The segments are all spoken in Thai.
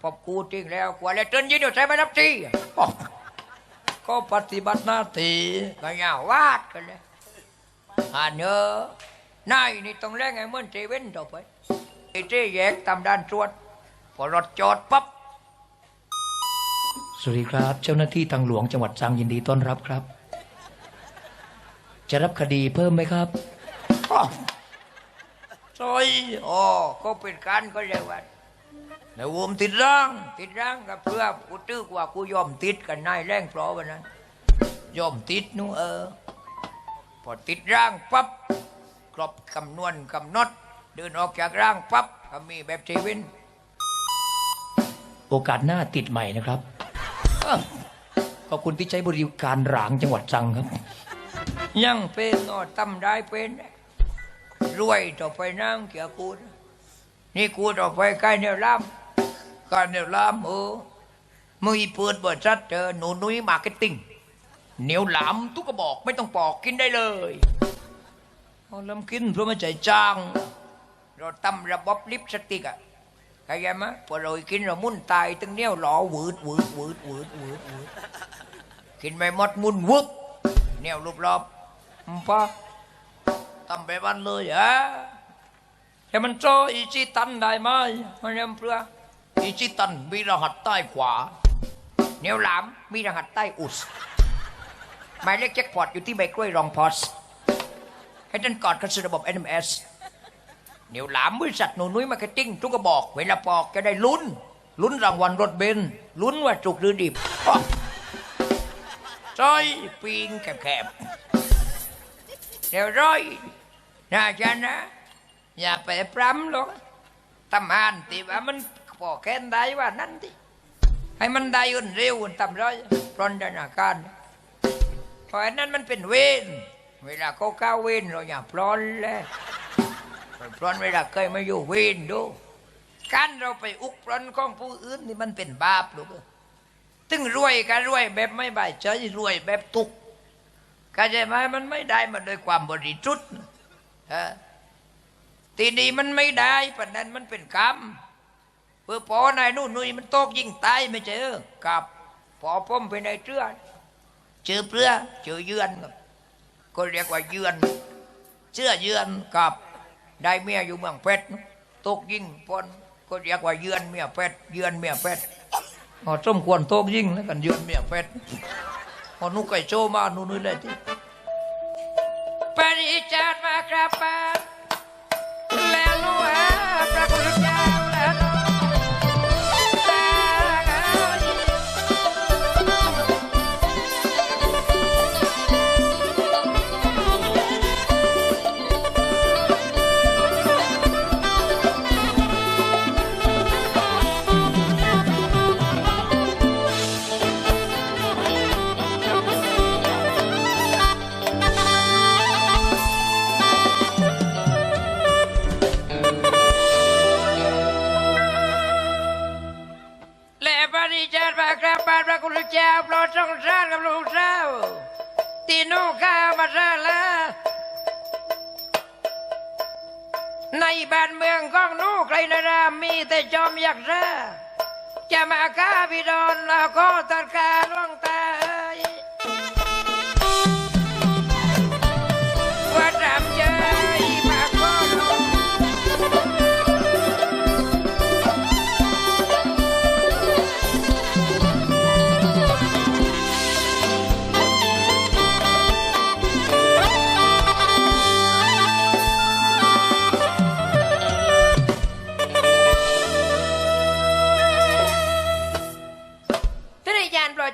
พอกูจริงแล้วกว่าแล้วเดินยินเดี๋ยวใช้ไม่รับทีอ๋อก็ปฏิบัติหน้าที่ก็อย่าวาดกันเลยอ่านเนอะนายนี่ต้องแรงไงเหมื่อนเจเว้นต่อไปไอ้เจ๊แยกตามด้านตรวจพอรถจอดปั๊บสวัสดีครับ เจ้าหน้าที่ทางหลวงจังหวัดตรังยินดีต้อนรับครับ จะรับคดีเพิ่มไหมครับอ๋อซอยอ๋อก็เป็นการก็เรียกว่า ในวมติดร่าง ติดร่างกับเพื่อกูตื้อกว่ากูยอมติดกันนายแรงเพราะวันนั้นยอมติดนู่เออ พอติดร่างปั๊บครบคำนวณกำนดเดินออกจากร่างปั๊บก็มีแบบชีวิน โอกาสหน้าติดใหม่นะครับขอบคุณที่ใช้บริการหลางจังหวัดตรังครับ ยังเป็นนอตั้มได้เป็นรวยต่อไปนั่งเกี่ยวกูนี่กูต่อไปใกล้แนวล่ำ การแนวล่ำเออมือเปิดบริษัทเจอหนูนุ้ยมาร์เก็ตติ้งเหนียวหลามทุกกระบอกไม่ต้องปอกกินได้เลยเอาลำกินเพราะไม่ใจจ้าง เราตั้มระบบลิปสติกอะเข้าใจไหมพอเรากินเรามุ่นตายตึงเนี้ยวหล่อหวืดหวืดหวืดหวืดหวืดหวืดกินไม่หมดมุ่นวึบแนวรูปรอบมนปะทำไปบ้านเลยฮะแต่มันโจอีจิตันได้ไหมมันยังเพื่อ อีจิตันมีรหัสใต้ขวาแนวหลามมีรหัสใต้อุสหมายเลขแจ็คพอตอยู่ที่ใบกล้วยรองพอสให้ท่านกอดกันสู่ระบบ NMS เหนียวหลามบริษัทหนูนุ้ยมาร์เก็ตติ้งทุกกระบอก เวลาปอกจะได้ลุ้น ลุ้นรางวัลรถเบนซ์ลุ้นว่าจุกหรือดิบอ้อซอยปีงแคบๆเดี๋ยวร้อยนะจันนะ อย่าไปปรำหรอกทำงานตีว่ามัน พอแค้นได้ว่านั่นที่ให้มันได้อุ่นเร็วอุ่นทำร้อยปรนดนาการเพราะอันนั้นมันเป็นเวรเวลาเขาก้าวเวรเราอย่าปลอนเลยปลอนเวลาเคยมาอยู่เวรดูการเราไปอุกปลอนของผู้อื่นนี่มันเป็นบาปลูกเอ้ยตึงรวยก็รวยแบบไม่บายใจรวยแบบตุกเข้าใจไหมมันไม่ได้มาโดวยความบริสุทธิ์ทีนี้มันไม่ได้ปะนั้นมันเป็นกรรม เพื่อพอนายนู่นนุยมันตกยิ่งตายไม่เออกับพอผมเป็นเชื่อเจอเปลือเจอเยือนก็เรียกว่าเยือนเชื่อเยือนกับได้เมียอยู่เมืองเพชรตกยิ่งปนก็เรียกว่าเยือนเมียเพชรเยือนเมียเพชรอ๋อสมควรโตกยิ่งแล้วกันเยือนเมียเป็ดพอนุกไก่โจมาหนูนุ้ยเลยที่ปริจาตมากราบปาน เจ้าโปรดสงสารกับลูกสาวตีนูข้ามาซาลาในบ้านเมืองของนูใครนารามีแต่จอมยักษ์ซาจะมาฆ่าพี่ดอนแล้วก็ตัดการล่วงตา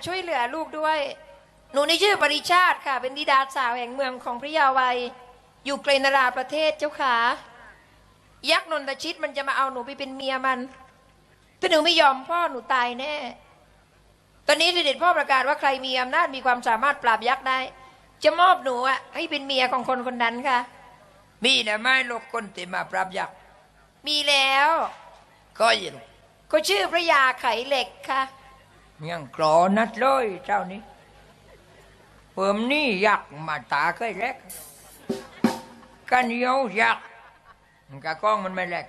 ช่วยเหลือลูกด้วย หนูนี่ชื่อปริชาติค่ะ เป็นธิดาสาวแห่งเมืองของพระยาวัย อยู่เกรนราประเทศเจ้าขายักษ์นนทชิตมันจะมาเอาหนูไปเป็นเมียมัน ถ้าหนูไม่ยอมพ่อหนูตายแน่ ตอนนี้เสด็จพ่อประกาศว่าใครมีอำนาจมีความสามารถปราบยักษ์ได้ จะมอบหนูอะให้เป็นเมียของคนคนนั้นค่ะ มีนะไม่ลูกคนที่มาปรับยักษ์มีแล้ว ก็ยินก็ชื่อพระยาไขเหล็กค่ะ ยังกรอนัดเลยเจ้านี้เพิ่มนี่อยากมาตาเคยเล็กกันเยียวยักมันกะก้องมันไม่เล็ก